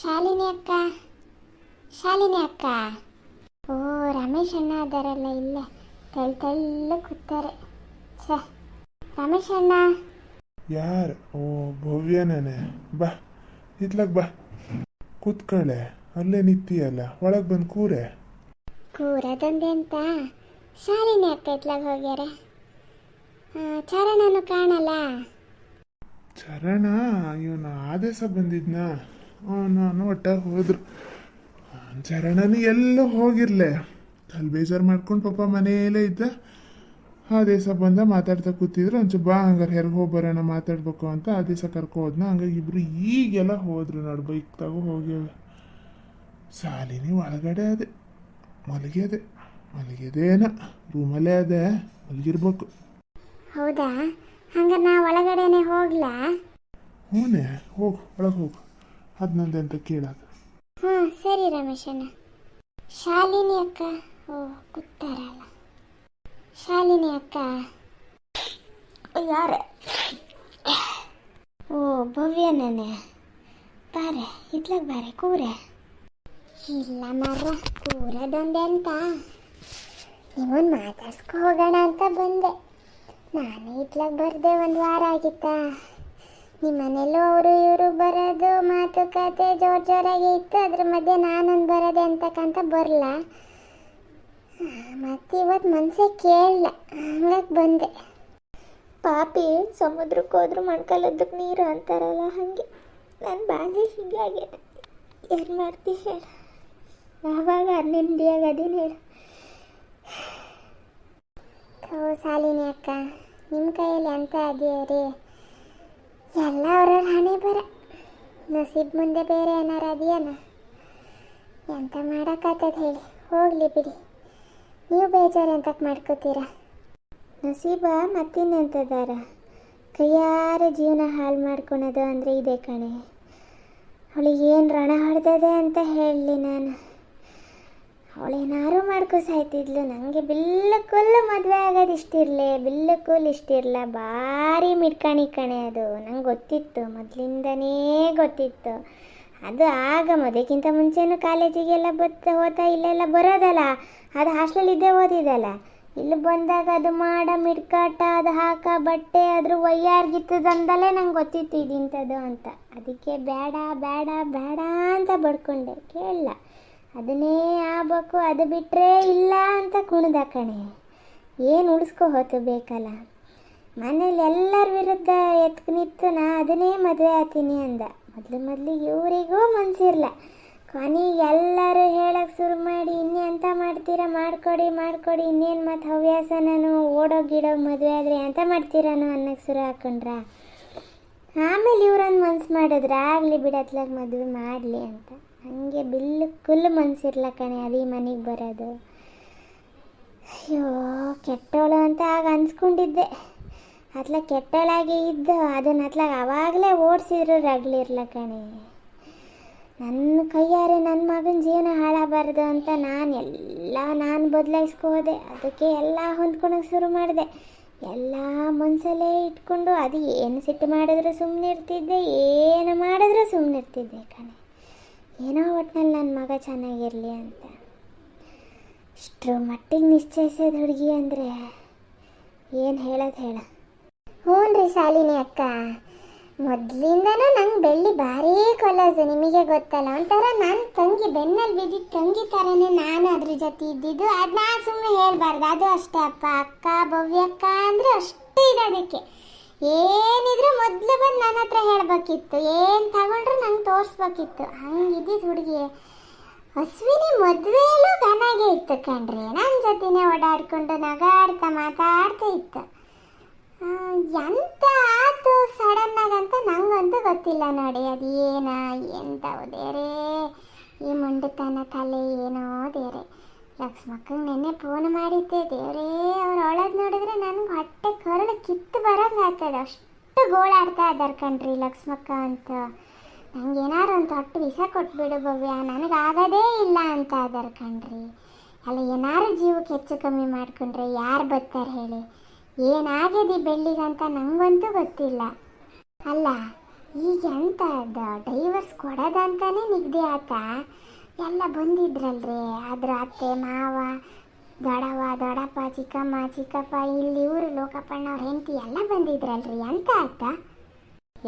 ಶಾಲಿನಿ ಅಕ್ಕ. ಶಾಲಿನಿ ಅಕ್ಕ. ಓ ರಮೇಶ್ ಅಣ್ಣ ಅದಾರಲ್ಲ ಇಲ್ಲೇ. ತೆಳ್ ತೆಳ್ಳು ಕೂತಾರೆ. ಛ ರಮೇಶ್ ಅಣ್ಣ. ಯಾರು? ಓ ಭವ್ಯನೇ ಬಾ ಇತ್ಲಾಗ ಬಾ. ಕೂತ್ಕೊಳ್ಳೆ ಅಲ್ಲೇ ನಿಂತೀಯಲ್ಲ ಒಳಗೆ ಬಂದು ಕೂರೆ. ಕೂರದೊಂದೆ ಅಂತ. ಶಾಲಿನಿ ಅಕ್ಕ ಇತ್ಲಾಗ ಹೋಗ್ಯಾರ. ಚರಣನು ಕಾಣಲ್ಲ. ಚರಣ ಇವನು ಆದೇಶ ಬಂದಿದ್ನ? ನಾನು ಒಟ್ಟು ಹೋದ್ರು. ಆ, ಚರಣನು ಎಲ್ಲೋ ಹೋಗಿರ್ಲೆ. ಅಲ್ಲಿ ಬೇಜಾರು ಮಾಡ್ಕೊಂಡು ಪಾಪ ಮನೆಯಲ್ಲೇ ಇದ್ದ. ಆ ದಿವಸ ಬಂದ ಮಾತಾಡ್ತಾ ಕೂತಿದ್ರು. ಒಂಚೂರು ಬಾ ಹಂಗಾರೆ ಹೆರ್ಗೆ ಹೋಗಿ ಬರೋಣ ಮಾತಾಡ್ಬೇಕು ಅಂತ ಆದೇಶ ಕರ್ಕೊ ಹೋದ್ನ. ಹಂಗಾಗಿ ಇಬ್ರು ಈಗೆಲ್ಲ ಹೋದ್ರು ನೋಡು ಬೈಕ್ ತಗೋ ಹೋಗ್ಯಾವ ಸಾಲಿನಿ ಒಳಗಡೆ ಅದೇ. ಮಲಗ್ಯದೆ. ಮಲಗ್ಯದೇನ ರೂಮಲ್ಲೇ ಅದೇ. ಮಲಗಿರ್ಬೇಕು. ಹೌದಾ? ಹಂಗಾರೆ ನಾ ಒಳಗಡೆನೆ ಹೋಗ್ಲಾ? ಹ್ಞೂ ಹೋಗು. ಒಳಗೆ ಹೋಗು. ಹದಿನೊಂದು ಅಂತ ಕೇಳೋದು. ಹಾಂ ಸರಿ ರಮೇಶಣ್ಣ ಶಾಲಿನಿ ಅಕ್ಕ, ಓ, ಕೂತಾರಲ್ಲ. ಶಾಲಿನಿ ಅಕ್ಕ. ಯಾರ? ಓ ಭವ್ಯನೇ ಬಾರೆ, ಇದ್ಲಾಗ ಬಾರೆ, ಕೂರೆ. ಇಲ್ಲ ಮರ್ರ ಕೂರದೊಂದೆ ಅಂತ ಇವನ್ ಮಾತಾಡ್ಸ್ಕೊ ಹೋಗೋಣ ಅಂತ ಬಂದೆ. ನಾನು ಇತ್ಲಾಗ ಬರ್ದೆ ಒಂದು ವಾರ ಆಗಿತ್ತಾ. ನಿಮ್ಮ ಮನೇಲೂ ಅವರು ಇವರು ಬರೋದು ಮಾತುಕತೆ ಜೋರ್ ಜೋರಾಗಿ ಇತ್ತು ಅದ್ರ ಮಧ್ಯೆ ನಾನೊಂದು ಬರೋದೆ ಅಂತಕ್ಕಂತ ಬರಲ? ಮತ್ತೆ ಇವತ್ತು ಮನಸ್ಸೇ ಕೇಳಲ್ಲ ಹಂಗಕ್ಕೆ ಬಂದೆ. ಪಾಪಿ ಸಮುದ್ರಕ್ಕೆ ಹೋದ್ರು ಮಣ್ಕಾಲದ್ದಕ್ಕೆ ನೀರು ಅಂತಾರಲ್ಲ ಹಾಗೆ. ನನ್ನ ಬಾಲ್ಯ ಹೀಗೆ ಆಗ್ಯದ. ಏನು ಮಾಡ್ತಿ ಹೇಳ. ಯಾವಾಗ ನೆಮ್ಮದಿಯಾಗಿ ಅದೇನು ಹೇಳು. ಓ ಸಾಲಿನಿ ಅಕ್ಕ ನಿಮ್ಮ ಕೈಯಲ್ಲಿ ಅಂತ ಅದೇ ರೀ? ಎಲ್ಲ ಅವ್ರವ್ರ ಹಣೆ ಬರ. ನಸೀಬ್ ಮುಂದೆ ಬೇರೆ ಏನಾರ ಅದೆಯೇನ? ಎಂತ ಮಾಡೋಕ್ಕಾಗ್ತದೆ ಹೇಳಿ. ಹೋಗಲಿ ಬಿಡಿ. ನೀವು ಬೇಜಾರು ಎಂತಕ್ಕೆ ಮಾಡ್ಕೋತೀರ? ನಸೀಬ ಮತ್ತಿನ್ನೆಂತದಾರ? ಕೈಯಾರ ಜೀವನ ಹಾಳು ಮಾಡ್ಕೊಳೋದು ಅಂದರೆ ಇದೆ ಕಣೆ. ಅವಳಿಗೆ ಏನು ರಣ ಹೊಡೆದದೆ ಅಂತ ಹೇಳಲಿ ನಾನು. ಅವಳೇನಾರು ಮಾಡ್ಕೋ ಸಾಯ್ತಿದ್ಲು. ನನಗೆ ಬಿಲ್ಲಕ್ಕುಲ್ಲು ಮದುವೆ ಆಗೋದು ಇಷ್ಟಿರಲಿ ಬಿಲ್ಲಕ್ಕುಲ್ ಇಷ್ಟಿರಲ್ಲ ಭಾರಿ ಮಿಡ್ಕಣಿ ಕಣೆ ಅದು. ನಂಗೆ ಗೊತ್ತಿತ್ತು, ಮೊದಲಿಂದನೇ ಗೊತ್ತಿತ್ತು. ಅದು ಆಗ ಮದುವೆಗಿಂತ ಮುಂಚೆನೂ ಕಾಲೇಜಿಗೆಲ್ಲ ಬತ್ತ ಹೋತಾ ಇಲ್ಲೆಲ್ಲ ಬರೋದಲ್ಲ. ಅದು ಹಾಸ್ಟೆಲಿದ್ದೇ ಓದಿದಲ್ಲ ಇಲ್ಲಿ ಬಂದಾಗ ಅದು ಮಾಡ, ಮಿಡ್ಕಾಟ, ಅದು ಹಾಕ, ಬಟ್ಟೆ ಅದ್ರ ವಯ್ಯಾರ್ಗಿತ್ತದಂದಲೇ ನಂಗೆ ಗೊತ್ತಿತ್ತು ಇದಿಂಥದ್ದು ಅಂತ. ಅದಕ್ಕೆ ಬೇಡ ಬೇಡ ಬೇಡ ಅಂತ ಬಡ್ಕೊಂಡೆ. ಕೇಳಲ್ಲ ಅದನ್ನೇ ಆಗ್ಬೇಕು, ಅದು ಬಿಟ್ಟರೆ ಇಲ್ಲ ಅಂತ ಕುಣಿದ ಕಣೆ. ಏನು ಉಳಿಸ್ಕೊ ಹೋತು ಬೇಕಲ್ಲ. ಮನೇಲಿ ಎಲ್ಲರ ವಿರುದ್ಧ ಎತ್ಕ ನಿಂತು ನಾ ಅದನ್ನೇ ಮದುವೆ ಆತೀನಿ ಅಂದ. ಮೊದಲು ಮೊದಲು ಇವರಿಗೂ ಮನ್ಸಿರಲ್ಲ ಕೊನೆಗೆ ಎಲ್ಲರೂ ಹೇಳಕ್ಕೆ ಶುರು ಮಾಡಿ, ಇನ್ನೆಂತ ಮಾಡ್ತೀರಾ? ಮಾಡ್ಕೊಡಿ ಮಾಡ್ಕೊಡಿ, ಇನ್ನೇನು ಮತ್ತು ನಾನು ಓಡೋಗಿ ಗಿಡೋಗಿ ಮದುವೆ ಆದರೆ ಎಂತ ಮಾಡ್ತೀರಾನು ಅನ್ನೋಕ್ಕೆ ಶುರು ಹಾಕೊಂಡ್ರ. ಆಮೇಲೆ ಇವ್ರನ್ನ ಮನ್ಸು ಮಾಡಿದ್ರೆ ಆಗಲಿ ಬಿಡತ್ಲಾಗ ಮದುವೆ ಮಾಡಲಿ ಅಂತ. ಹಂಗೆ ಬಿಲ್ಲು ಕುಲ್ಲು ಮನ್ಸಿರ್ಲ ಕಣೆ ಅದೇ ಮನೆಗೆ ಬರೋದು. ಅಯ್ಯೋ ಕೆಟ್ಟವಳು ಅಂತ ಆಗ ಅನ್ಸ್ಕೊಂಡಿದ್ದೆ. ಅತ್ಲ ಕೆಟ್ಟಳಾಗಿ ಇದ್ದು ಅದನ್ನ ಅತ್ಲಾಗ ಅವಾಗಲೇ ಓಡಿಸಿದ್ರು ರಗ್ಲಿರ್ಲ ಕಣೆ. ನನ್ನ ಕೈಯಾರೆ ನನ್ನ ಮಗನ ಜೀವನ ಹಾಳಾಗಬಾರ್ದು ಅಂತ ನಾನು ಎಲ್ಲ ನಾನು ಬದಲಾಯಿಸ್ಕೋದೆ. ಅದಕ್ಕೆ ಎಲ್ಲ ಹೊಂದ್ಕೊಳಕ್ಕೆ ಶುರು ಮಾಡಿದೆ. ಎಲ್ಲ ಮನಸ್ಸಲ್ಲೇ ಇಟ್ಕೊಂಡು ಅದು ಏನು ಸಿಟ್ಟು ಮಾಡಿದ್ರು ಸುಮ್ಮನೆ ಇರ್ತಿದ್ದೆ ಏನು ಮಾಡಿದ್ರು ಸುಮ್ಮನೆ ಇರ್ತಿದ್ದೆ ಕಣೆ. ಏನೋ ಒಟ್ನಲ್ಲಿ ನನ್ನ ಮಗ ಚೆನ್ನಾಗಿರಲಿ ಅಂತ. ಇಷ್ಟರ ಮಟ್ಟಿಗೆ ನಿಶ್ಚಯಿಸೋದು ಹುಡುಗಿ ಅಂದರೆ ಏನು ಹೇಳೋದು ಹೇಳ. ಹ್ಞೂ ರೀ ಶಾಲಿನಿ ಅಕ್ಕ. ಮೊದಲಿಂದನೂ ನಂಗೆ ಬೆಳ್ಳಿ ಭಾರೀ ಕೊಲಸು ನಿಮಗೆ ಗೊತ್ತಲ್ಲ? ಒಂಥರ ನನ್ನ ತಂಗಿ ಬೆನ್ನಲ್ಲಿ ಬಿದ್ದಿದ್ದ ತಂಗಿ ಥರನೇ ನಾನು ಅದ್ರ ಜೊತೆ ಇದ್ದಿದ್ದು. ಅದನ್ನ ಸುಮ್ಮನೆ ಹೇಳ್ಬಾರ್ದು. ಅದು ಅಷ್ಟೇ ಅಪ್ಪ, ಅಕ್ಕ ಭವ್ಯಕ್ಕ ಅಂದರೆ ಅಷ್ಟೇ ಅದಕ್ಕೆ ಏನಿದ್ರು ಮೊದಲು ಬಂದು ನನ್ನ ಹತ್ರ ಹೇಳಬೇಕಿತ್ತು. ಏನು ತಗೊಂಡ್ರು ನಂಗೆ ತೋರಿಸ್ಬೇಕಿತ್ತು. ಹಂಗಿದ್ದಿದ್ದು ಹುಡುಗಿ. ಅಶ್ವಿನಿ ಮದುವೆಯಲ್ಲೂ ಘನಾಗೆ ಇತ್ತು ಕಣ್ರಿ. ನನ್ನ ಜೊತೆನೇ ಓಡಾಡ್ಕೊಂಡು ನಗಾಡ್ತಾ ಮಾತಾಡ್ತಾ ಇತ್ತು. ಎಂತ ಆತು ಸಡನ್ ಆಗಂತ ನಂಗಂತೂ ಗೊತ್ತಿಲ್ಲ ನೋಡಿ. ಅದು ಏನ, ಎಂತ ದೇರೆ ಈ ಮುಂಡತನ ತಲೆ ಏನೋ ದೇರೆ ಲಕ್ಷ್ಮಕ್ಕಂಗೆ ನೆನ್ನೆ ಫೋನ್ ಮಾಡಿದ್ದೆ. ದೇವ್ರೇ ಅವ್ರು ಒಳಗೆ ನೋಡಿದ್ರೆ ನನಗೆ ಹೊಟ್ಟೆ ಕರಳು ಕಿತ್ತು ಬರಂಗೆ ಆಗ್ತದೆ. ಅಷ್ಟು ಗೋಳಾಡ್ತಾ ಇದ್ದಾರೆ ಕಣ್ರಿ ಲಕ್ಷ್ಮಕ್ಕ ಅಂತ. ನಂಗೆ ಏನಾರು ಒಂದು ಹೊಟ್ಟು ವಿಷ ಕೊಟ್ಬಿಡು ಭವ್ಯ. ನನಗೆ ಆಗೋದೇ ಇಲ್ಲ ಅಂತ ಇದ್ದಾರೆ ಕಣ್ರಿ. ಅಲ್ಲ ಏನಾರು ಜೀವಕ್ಕೆ ಹೆಚ್ಚು ಕಮ್ಮಿ ಮಾಡ್ಕೊಂಡ್ರೆ ಯಾರು ಬರ್ತಾರೆ ಹೇಳಿ? ಏನಾಗಿದೆ ಬೆಳ್ಳಿಗಂತ ನಂಗಂತೂ ಗೊತ್ತಿಲ್ಲ. ಅಲ್ಲ, ಈಗ ಎಂತ ಡೈವರ್ಸ್ ಕೊಡೋದಂತಾನೆ ನಿಗದಿ ಆತ. ಎಲ್ಲ ಬಂದಿದ್ರಲ್ರಿ. ಅದ್ರ ಅತ್ತೆ, ಮಾವ ದೊಡವ ದೊಡಪ್ಪ, ಚಿಕ್ಕಮ್ಮ, ಚಿಕ್ಕಪ್ಪ, ಇಲ್ಲಿ ಊರು ಲೋಕಪ್ಪಣ್ಣ ಅವ್ರ ಹೆಂಡತಿ ಎಲ್ಲ ಬಂದಿದ್ರಲ್ರಿ ಅಂತ ಆತ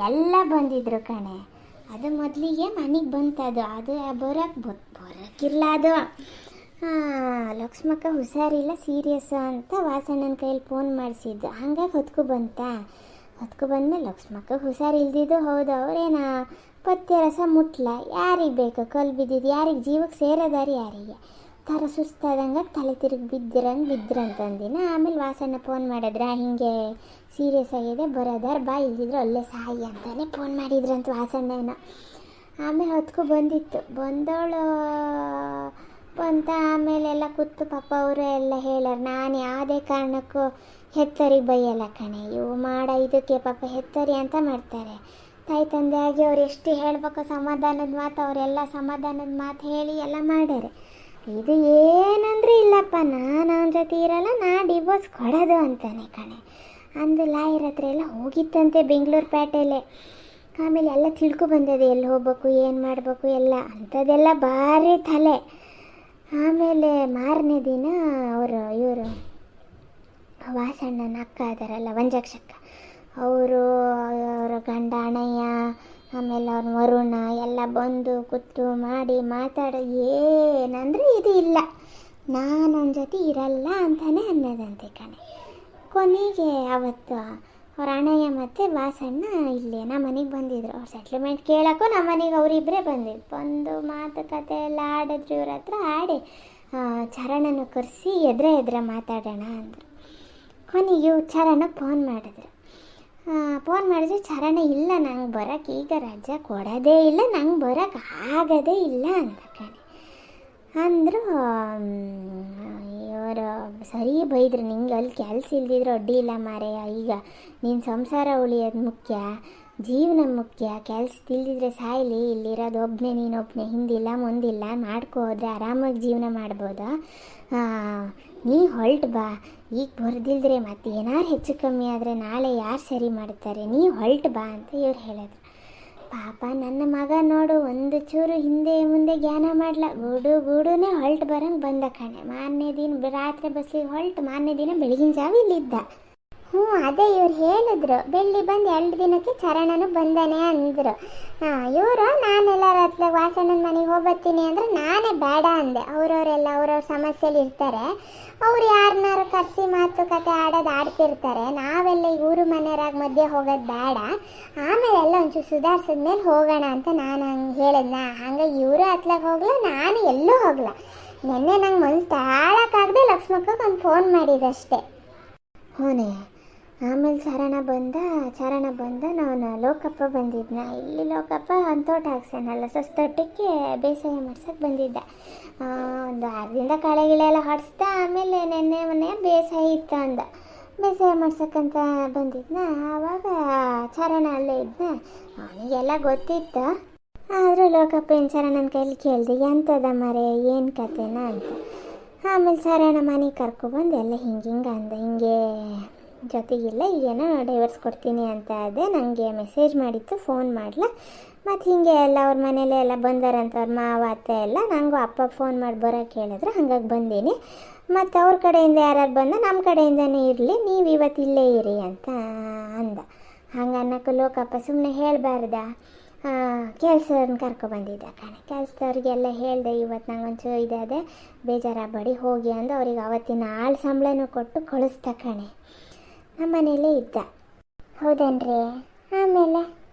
ಎಲ್ಲ ಬಂದಿದ್ರು ಕಣೆ. ಅದು ಮೊದಲಿಗೆ ಮನೆಗೆ ಬಂತದು. ಅದು ಬರೋಕ್ಕೆ ಬರೋಕ್ಕಿಲ್ಲ ಅದು. ಲಕ್ಷ್ಮಕ್ಕ ಹುಷಾರಿಲ್ಲ, ಸೀರಿಯಸ್ ಅಂತ ವಾಸಣ್ಣನ ಕೈಯಲ್ಲಿ ಫೋನ್ ಮಾಡಿಸಿದ್ದು. ಹಂಗಾಗಿ ಹೊತ್ಕೊ ಬಂತ? ಹೊತ್ಕೊ ಬಂದ್ಮೇಲೆ ಲಕ್ಷ್ಮಕ್ಕ ಹುಷಾರು ಇಲ್ದಿದ್ದು ಹೌದು, ಅವ್ರೇನ? ಪಥ್ಯ ರಸ ಮುಟ್ಲ? ಯಾರಿಗೆ ಬೇಕು? ಕಲ್ಲು ಬಿದ್ದಿದ್ದು ಯಾರಿಗೆ? ಜೀವಕ್ಕೆ ಸೇರೋದಾರಿ ಯಾರಿಗೆ? ಥರ ಸುಸ್ತಾದಂಗೆ ತಲೆ ತಿರುಗಿ ಬಿದ್ದಿರಂಗೆ ಬಿದ್ರಂತಂದಿನ ಆಮೇಲೆ ವಾಸಣ್ಣ ಫೋನ್ ಮಾಡಿದ್ರೆ, ಹಿಂಗೆ ಸೀರಿಯಸ್ ಆಗಿದೆ, ಬರೋದಾರ, ಬಾ, ಇಲ್ದಿದ್ರೆ ಅಲ್ಲೇ ಸಾಯಿ ಅಂತಾನೆ ಫೋನ್ ಮಾಡಿದ್ರಂತ ವಾಸಣ್ಣನ. ಆಮೇಲೆ ಹೊತ್ಕೊ ಬಂದಿತ್ತು. ಬಂದವಳು ಬಂತ, ಆಮೇಲೆ ಎಲ್ಲ ಕೂತು ಪಾಪ ಅವರು ಎಲ್ಲ ಹೇಳರು ನಾನು ಯಾವುದೇ ಕಾರಣಕ್ಕೂ ಹೆತ್ತರಿಗೆ ಬೈಯಲ್ಲ ಕಣೆ, ಇವು ಮಾಡ ಇದಕ್ಕೆ ಪಾಪ ಹೆತ್ತರಿ ಅಂತ ಮಾಡ್ತಾರೆ. ತಾಯಿ ತಂದೆ ಆಗಿ ಅವ್ರು ಎಷ್ಟು ಹೇಳಬೇಕು ಸಮಾಧಾನದ ಮಾತು, ಅವರೆಲ್ಲ ಸಮಾಧಾನದ ಮಾತು ಹೇಳಿ ಎಲ್ಲ ಮಾಡ್ಯಾರೆ. ಇದು ಏನಂದ್ರೆ ಇಲ್ಲಪ್ಪ, ನಾನು ಅವನ ಜೊತೆ ಇರಲ್ಲ, ನಾ ಡಿವೋರ್ಸ್ ಕೊಡೋದು ಅಂತಾನೆ ಕಣೆ. ಅಂದು ಲಾಯರ್ ಹತ್ರ ಎಲ್ಲ ಹೋಗಿತ್ತಂತೆ ಬೆಂಗಳೂರು ಪೇಟೆಲೆ. ಆಮೇಲೆ ಎಲ್ಲ ತಿಳ್ಕೊ ಬಂದದೆ ಎಲ್ಲಿ ಹೋಗ್ಬೇಕು, ಏನು ಮಾಡಬೇಕು, ಎಲ್ಲ ಅಂಥದ್ದೆಲ್ಲ ಭಾರಿ ತಲೆ. ಆಮೇಲೆ ಮಾರನೇ ದಿನ ಅವರು, ಇವರು, ವಾಸಣ್ಣನ ಅಕ್ಕ ಇದಾರಲ್ಲ ವಂಜಕ್ಷಕ್ಕ. ಅವರು, ಅವರ ಗಂಡ ಅಣ್ಣಯ್ಯ ಆಮೇಲೆ ಅವ್ರ ವರುಣ ಎಲ್ಲ ಬಂದು ಕೂತು ಮಾಡಿ ಮಾತಾಡೋ, ಏನಂದ್ರೆ ಇದು ಇಲ್ಲ. ನಾನು ನನ್ನ ಜೊತೆ ಇರಲ್ಲ ಅಂತಾನೆ ಅನ್ನೋದಂತೆ ಕಣೆ. ಕೊನೆಗೆ ಅವತ್ತು ಅವ್ರ ಅಣ್ಣಯ್ಯ ಮತ್ತು ವಾಸಣ್ಣ ಇಲ್ಲೇ ನಮ್ಮ ಮನೆಗೆ ಬಂದಿದ್ರು. ಅವ್ರು ಸೆಟ್ಲ್ಮೆಂಟ್ ಕೇಳೋಕ್ಕೂ ನಮ್ಮ ಮನೆಗೆ ಅವರಿಬ್ಬರೇ ಬಂದಿದ್ರು. ಬಂದು ಮಾತುಕತೆ ಎಲ್ಲ ಆಡಿದ್ರು ಇವ್ರ ಹತ್ರ ಆಡಿ ಚರಣನ ಕರೆಸಿ ಎದುರೆ ಎದುರೆ ಮಾತಾಡೋಣ ಅಂದರು. ಕೊನೆಗೆ ಚರಣಕ್ಕೆ ಫೋನ್ ಮಾಡಿದ್ರು. ಮಾಡಿದ್ರೆ ಚರಣ ಇಲ್ಲ, ನಂಗೆ ಬರೋಕ್ಕೆ ಈಗ ರಜೆ ಕೊಡೋದೇ ಇಲ್ಲ, ನಂಗೆ ಬರೋಕ್ಕೆ ಆಗೋದೇ ಇಲ್ಲ ಅಂತ ಕಣೆ. ಅಂದರು ಇವರು ಸರಿ ಬೈದ್ರು, ನಿಂಗೆ ಅಲ್ಲಿ ಕೆಲಸ ಇಲ್ದಿದ್ರೆ ಅಡ್ಡಿ ಇಲ್ಲ ಮಾರಯ್ಯ, ಈಗ ನಿನ್ನ ಸಂಸಾರ ಉಳಿಯೋದು ಮುಖ್ಯ, ಜೀವನ ಮುಖ್ಯ, ಕೆಲಸ ಇಲ್ದಿದ್ರೆ ಸಾಯಲಿ, ಇಲ್ಲಿರೋದು ಒಬ್ಬನೇ ನೀನೊಬ್ಬನೇ ಹಿಂದಿಲ್ಲ ಮುಂದಿಲ್ಲ, ಮಾಡ್ಕೊ ಹೋದ್ರೆ ಆರಾಮಾಗಿ ಜೀವನ ಮಾಡ್ಬೋದು? ನೀ ಹೊಲ್ಟ್ ಬಾ ಈಗ ಬರ್ದಿಲ್ದ್ರೆ ಮತ್ತೆ ಏನಾರು ಹೆಚ್ಚು ಕಮ್ಮಿ ಆದರೆ ನಾಳೆ ಯಾರು ಸರಿ ಮಾಡ್ತಾರೆ? ನೀ ಹೊಲ್ಟ್ ಬಾ ಅಂತ ಇವ್ರು ಹೇಳಿದ್ರು. ಪಾಪ ನನ್ನ ಮಗ ನೋಡು, ಒಂದು ಚೂರು ಹಿಂದೆ ಮುಂದೆ ಜ್ಞಾನ ಮಾಡ್ಲ. ಗೂಡು ಗೂಡುನೇ ಹೊಲ್ಟ್ ಬರಂಗೆ ಬಂದ ಕಣೆ. ಮಾರನೇ ದಿನ ರಾತ್ರಿ ಬಸ್ಸಿಗೆ ಹೊಲ್ಟ್, ಮಾರನೇ ದಿನ ಬೆಳಗಿನ ಜಾವ ಇಲ್ಲಿದ್ದ. ಹ್ಞೂ, ಅದೇ ಇವ್ರು ಹೇಳಿದ್ರು. ಬೆಳ್ಳಿ ಬಂದು ಎರಡು ದಿನಕ್ಕೆ ಚರಣನು ಬಂದಾನೆ ಅಂದರು. ಇವರು, ನಾನೆಲ್ಲರ ಹತ್ರ ವಾಸಣ್ಣನ ಮನೆಗೆ ಹೋಗ್ಬತ್ತೀನಿ ಅಂದರೆ ನಾನೇ ಬೇಡ ಅಂದೆ. ಅವರವರೆಲ್ಲ ಅವ್ರವ್ರ ಸಮಸ್ಯೆಲಿ ಇರ್ತಾರೆ. ಅವ್ರು ಯಾರನ್ನಾರು ಕರೆಸಿ ಮಾತುಕತೆ ಆಡೋದು ಆಡ್ತಿರ್ತಾರೆ. ನಾವೆಲ್ಲ ಈ ಊರು ಮನೆಯವ್ರಾಗ ಮಧ್ಯೆ ಹೋಗೋದು ಬೇಡ. ಆಮೇಲೆ ಎಲ್ಲ ಒಂಚೂರು ಸುಧಾರಿಸಿದ್ಮೇಲೆ ಹೋಗೋಣ ಅಂತ ನಾನು ಹಂಗೆ ಹೇಳಿದ್ನ ಹಂಗೆ ಇವರು ಹತ್ಲಾಗ ಹೋಗ್ಲ, ನಾನು ಎಲ್ಲೂ ಹೋಗ್ಲ. ನಿನ್ನೆ ನಂಗೆ ಮನ್ಸು ತಾಳಕ್ಕಾಗದೆ ಲಕ್ಷ್ಮಕ್ಕಗೆ ಒಂದು ಫೋನ್ ಮಾಡಿದಷ್ಟೇ ಹೂನೇ ಆಮೇಲೆ ಚರಣ ಬಂದ ಚರಣ ಬಂದ, ನಾನು ಲೋಕಪ್ಪ ಬಂದಿದ್ನ. ಇಲ್ಲಿ ಲೋಕಪ್ಪ ಅಂತೋಟ ಹಾಕ್ಸಾನಲ್ಲ ಸೊಸ್ತೋಟಕ್ಕೆ ಬೇಸಾಯ ಮಾಡ್ಸೋಕೆ ಬಂದಿದ್ದ. ಒಂದು ಆರದಿಂದ ಕಳೆ ಹಾಡಿಸ್ದ, ಆಮೇಲೆ ನೆನ್ನೆ ಮೊನ್ನೆ ಬೇಸಾಯ ಇತ್ತು ಅಂದ. ಬೇಸಾಯ ಮಾಡ್ಸಕ್ಕಂತ ಬಂದಿದ್ನ. ಆವಾಗ ಚರಣ ಅಲ್ಲೇ ಇದ್ನ. ಅವನಿಗೆಲ್ಲ ಗೊತ್ತಿತ್ತು. ಆದರೂ ಲೋಕಪ್ಪ ಏನು ಚರಣನ ಕೈಲಿ ಕೇಳ್ದೆ ಎಂಥದ ಮರೆ, ಏನು ಕತೆನ ಅಂತ. ಆಮೇಲೆ ಸರಣ ಮನೆಗೆ ಕರ್ಕೊಬಂದು ಎಲ್ಲ ಹಿಂಗೆ ಹಿಂಗೆ ಅಂದ. ಹಿಂಗೆ ಜೊತೆಗಿಲ್ಲ, ಈಗೇನೋ ಡೈವರ್ಸ್ ಕೊಡ್ತೀನಿ ಅಂತ ಅದೇ ನನಗೆ ಮೆಸೇಜ್ ಮಾಡಿತ್ತು ಫೋನ್ ಮಾಡಲ. ಮತ್ತು ಹೀಗೆ ಎಲ್ಲ ಅವ್ರ ಮನೇಲೆ ಎಲ್ಲ ಬಂದಾರಂತ ಅವ್ರ ಮಾವ, ಅತ್ತೆ ಎಲ್ಲ ನನಗೂ ಅಪ್ಪ ಫೋನ್ ಮಾಡಿ ಬರೋಕ್ಕೆ ಹೇಳಿದ್ರು, ಹಂಗಾಗಿ ಬಂದೀನಿ. ಮತ್ತು ಅವ್ರ ಕಡೆಯಿಂದ ಯಾರ್ಯಾರು ಬಂದ ನಮ್ಮ ಕಡೆಯಿಂದನೇ ಇರಲಿ, ನೀವು ಇವತ್ತು ಇಲ್ಲೇ ಇರಿ ಅಂತ ಅಂದ. ಹಂಗೆ ಅನ್ನೋಕ್ಕೆ ಲೋಕಪ್ಪ ಸುಮ್ಮನೆ ಹೇಳಬಾರ್ದ. ಕೆಲಸದವ್ರನ್ನ ಕರ್ಕೊಬಂದಿದ್ದ ಕಣೆ. ಕೆಲಸದವ್ರಿಗೆಲ್ಲ ಹೇಳಿದೆ, ಇವತ್ತು ನಂಗೆ ಇದೆ ಅದೇ ಬೇಜಾರಾಗಬೇಡಿ, ಹೋಗಿ ಅಂದು ಅವ್ರಿಗೆ ಅವತ್ತಿನ ಆಳು ಸಂಬಳನೂ ಕೊಟ್ಟು ಕಳಿಸ್ದ ಕಣೆ. ನಮ್ಮ ಮನೆಯಲ್ಲೇ ಇದ್ದ. ಹೌದನ್ರಿ? ಆಮೇಲೆ?